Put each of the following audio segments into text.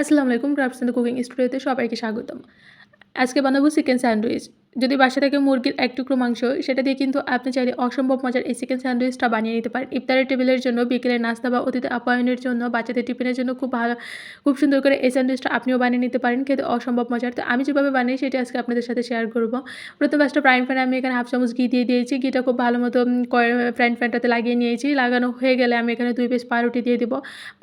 আসসালামু আলাইকুম crafts and cooking স্টুডিওতে সবাইকে স্বাগতম। আজকে বানাবো চিকেন স্যান্ডউইচ। যদি বাসা থেকে মুরগির এক টুকরো মাংস, সেটা দিয়ে কিন্তু আপনি চাইলে অসম্ভব মজার এই চিকেন স্যান্ডউইচটা বানিয়ে নিতে পারেন। ইফতারের টেবিলের জন্য, বিকেলের নাস্তা বা অতিথি আপ্যায়নের জন্য, বাচ্চাদের টিফিনের জন্য খুব ভালো, খুব সুন্দর করে এই স্যান্ডউইচটা আপনিও বানিয়ে নিতে পারেন, খেতে অসম্ভব মজার। তো আমি যেভাবে বানাই সেটি আজকে আপনাদের সাথে শেয়ার করব। প্রথম ফার্স্টে ফ্রাইং প্যানে আমি এখানে হাফ চামচ ঘি দিয়ে দিয়েছি। ঘিটা খুব ভালো মতো ফ্রাইং প্যানটাতে লাগিয়ে নিয়েছি। লাগানো হয়ে গেলে আমি এখানে দুই পিস পাউরুটি দিয়ে দিব।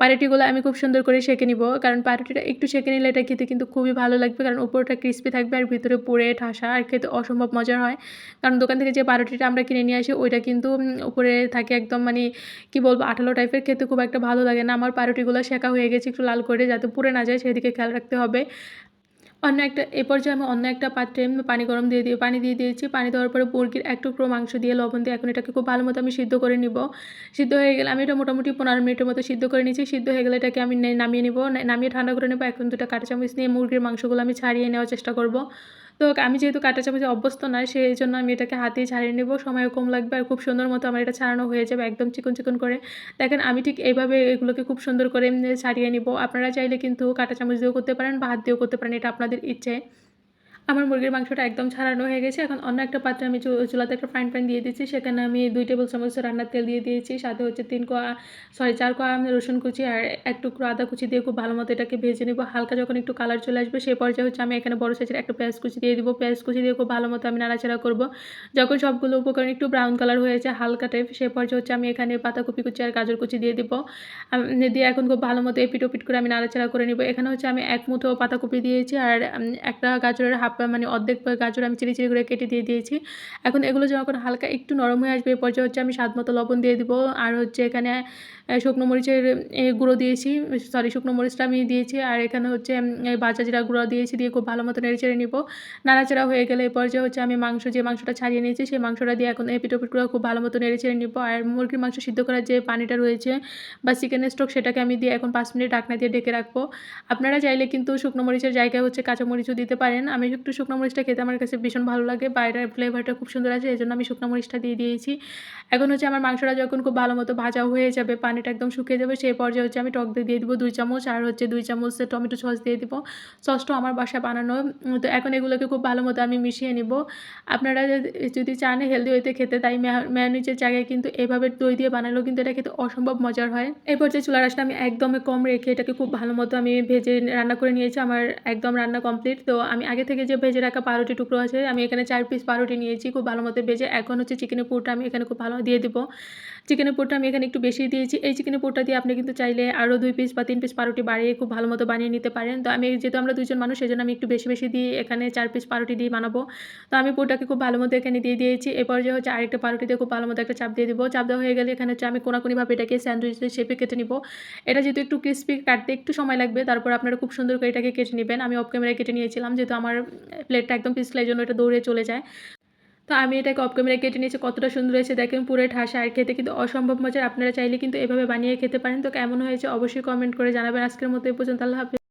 পাউরুটিগুলো আমি খুব সুন্দর করে সেঁকে নিব, কারণ পাউরুটিটা একটু সেঁকে নিলে এটা খেতে কিন্তু খুবই ভালো লাগবে, কারণ উপরটা ক্রিস্পি থাকবে আর ভিতরে পুড়ে, ঠাসা আর খেতে অসম্ভব মজার হয়। কারণ দোকান থেকে যে পাউরুটিটা আমরা কিনে নিয়ে আসি, ওইটা কিন্তু উপরে থাকে একদম মানে কি বলব, আঠালো টাইপের খেতে খুব একটা ভালো লাগে না। আমার পাউরুটিগুলো শেখা হয়ে গেছে একটু লাল করে, যাতে পুড়ে না যায়, সেদিকে খেয়াল রাখতে হবে। অন্য একটা, এ পর্যায়ে আমি অন্য একটা পাত্রে পানি গরম দিয়ে দিয়ে, পানি দিয়ে দিয়েছি। পানি দেওয়ার পরে মুরগির এক টুকরো মাংস দিয়ে লবণ দিয়ে এখন এটাকে খুব ভালো মতো আমি সিদ্ধ করে নিব। সিদ্ধ হয়ে গেলে আমি এটা মোটামুটি পনেরো মিনিটের মতো সিদ্ধ করে নিয়েছি। সিদ্ধ হয়ে গেলে এটাকে আমি নামিয়ে নিব। নামিয়ে ঠান্ডা করে নেব। এখন দুটো কাঁটা চামচ নিয়ে মুরগির মাংসগুলো আমি ছাড়িয়ে নেওয়ার চেষ্টা করব। তো আমি যেহেতু কাঁটা চামচে অভ্যস্ত নয় সেই জন্য আমি এটাকে হাতে ছাড়িয়ে নেব। সময়ও কম লাগবে আর খুব সুন্দর মতো আমার এটা ছাড়ানো হয়ে যাবে একদম চিকন চিকন করে। দেখেন, আমি ঠিক এইভাবে এগুলোকে খুব সুন্দর করে ছাড়িয়ে নিব। আপনারা চাইলে কিন্তু কাঁটা চামচ দিয়েও করতে পারেন বা হাত দিয়েও করতে পারেন, এটা আপনাদের ইচ্ছে। আমার মুরগির মাংসটা একদম ছাড়ানো হয়ে গেছে। এখন অন্য একটা পাত্রে আমি চুলাতে একটা ফ্রাইং প্যান দিয়ে দিচ্ছি। সেখানে আমি দুই টেবিল চামচ রান্নার তেল দিয়ে দিয়েছি। সাথে হচ্ছে তিন কোয়া সরি চার কোয়া আমি রসুন কুচি আর এক টুকরো আদা কুচি দিয়ে খুব ভালো মতো এটাকে ভেজে নেব। হালকা যখন একটু কালার চলে আসবে সেই পর্যায়ে হচ্ছে আমি এখানে বড় সাইজের একটা পেঁয়াজ কুচি দিয়ে দিব। পেঁয়াজ কুচি দিয়ে খুব ভালো মতো আমি নাড়াচাড়া করব। যখন সবগুলো উপকরণ একটু ব্রাউন কালার হয়েছে, হালকা টাইপ সেই পর্যায়ে হচ্ছে আমি এখানে পাতাকপি কুচি আর গাজর কুচি দিয়ে দিব। দিয়ে এখন খুব ভালো মতো এপিট ওপিট করে আমি নাড়াচাড়া করে নিব। এখানে হচ্ছে আমি এক মুঠো পাতাকপি দিয়েছি আর একটা গাজরের হাফ মানে অর্ধেক গাজর আমি চিড়ি চিড়ি করে কেটে দিয়ে দিয়েছি। এখন এগুলো যখন হালকা একটু নরম হয়ে আসবে, এ পর্যায়ে হচ্ছে আমি স্বাদ মতো লবণ দিয়ে দিব। আর হচ্ছে এখানে শুকনো মরিচের গুঁড়ো দিয়েছি। সরি, শুকনো মরিচটা আমি দিয়েছি। আর এখানে হচ্ছে বাজা জিরা গুঁড়ো দিয়েছি দিয়ে খুব ভালো মতো নেড়ে চেড়ে নিব। নাড়াচাড়া হয়ে গেলে এ পর্যায়ে হচ্ছে আমি মাংস, যে মাংসটা ছাড়িয়ে নিয়েছি, সেই মাংসটা দিয়ে এখন এপিট ওপিট করে খুব ভালো মতো নেড়ে চেড়ে নিব। আর মুরগির মাংস সিদ্ধ করার যে পানিটা রয়েছে বা চিকেনের স্টক সেটাকে আমি দিয়ে এখন পাঁচ মিনিট ডাকনা দিয়ে ডেকে রাখব। আপনারা চাইলে কিন্তু শুকনো মরিচের জায়গায় হচ্ছে কাঁচা মরিচও দিতে পারেন। আমি একটু শুকনো মরিচটা খেতে আমার কাছে ভীষণ ভালো লাগে। বাইরের ফ্লেভারটা খুব সুন্দর আছে এই জন্য আমি শুকনো মরিচটা দিয়ে দিয়েছি। এখন হচ্ছে আমার মাংসটা যখন খুব ভালো মতো ভাজা হয়ে যাবে, পানিটা একদম শুকিয়ে যাবে, সেই পর্যায়ে হচ্ছে আমি টক দিয়ে দিয়ে দেবো দুই চামচ, আর হচ্ছে দুই চামচ টমেটো সস দিয়ে দিব। সসটা আমার বাসায় বানানো, তো এখন এগুলোকে খুব ভালো মতো আমি মিশিয়ে নিব। আপনারা যদি চান হেলদি হইতে খেতে, তাই ম্যানিচের জায়গায় কিন্তু এভাবে দই দিয়ে বানালেও কিন্তু এটা খেতে অসম্ভব মজার হয়। এই পর্যায়ে চুলার রাসটা আমি একদমই কম রেখে এটাকে খুব ভালো মতো আমি ভেজে রান্না করে নিয়েছি, আমার একদম রান্না কমপ্লিট তো আমি আগে থেকে যে ভেজে রাখা পাউরুটি টুকরো আছে, আমি এখানে চার পিস পাউরুটি নিয়েছি, খুব ভালো মতো ভেজে। এখন হচ্ছে চিকেনের পুরটা আমি এখানে খুব ভালো দিয়ে দেবো। চিকেনের পুরটা আমি এখানে একটু বেশি দিয়েছি। এই চিকেনের পুরটা দিয়ে আপনি কিন্তু চাইলে আরও দুই পিস বা তিন পিস পাউরুটি বাড়িয়ে খুব ভালো মতো বানিয়ে নিতে পারেন। তো আমি যেহেতু আমরা দুজন মানুষ, সেজন্য আমি একটু বেশি বেশি দিয়ে এখানে চার পিস পাউরুটি দিয়ে বানাবো। তো আমি পুরটাকে খুব ভালো মতো এখানে দিয়ে দিয়েছি। এরপর যে হচ্ছে আরেকটা পাউরুটি দিয়ে খুব ভালো মতো একটা চাপ দিয়ে দেবো। চাপ দেওয়া হয়ে গেলে এখানে হচ্ছে আমি কোনাকুনিভাবে এটাকে স্যান্ডউইচের শেপে কেটে নিব। এটা যেহেতু একটু ক্রিস্পি কাটতে একটু সময় লাগবে, তারপর আপনারা খুব সুন্দর করে এটাকে কেটে নেবেন। আমি অফ ক্যামেরায় কেটে নিয়েছিলাম, যেহেতু আমার প্লেটটা একদম পিছলাই জন্য এটা দৌড়ে চলে যায়। তো আমি এটাকে অফ ক্যামেরা কেটে নিয়েছি, কতটা সুন্দর হয়েছে দেখেন পুরে ঠাসা আর খেতে কিন্তু অসম্ভব মজার। আপনারা চাইলে কিন্তু এভাবে বানিয়ে খেতে পারেন। তো কেমন হয়েছে অবশ্যই কমেন্ট করে জানাবেন। আজকের মতো এই পর্যন্ত, আল্লাহ হাফিজ।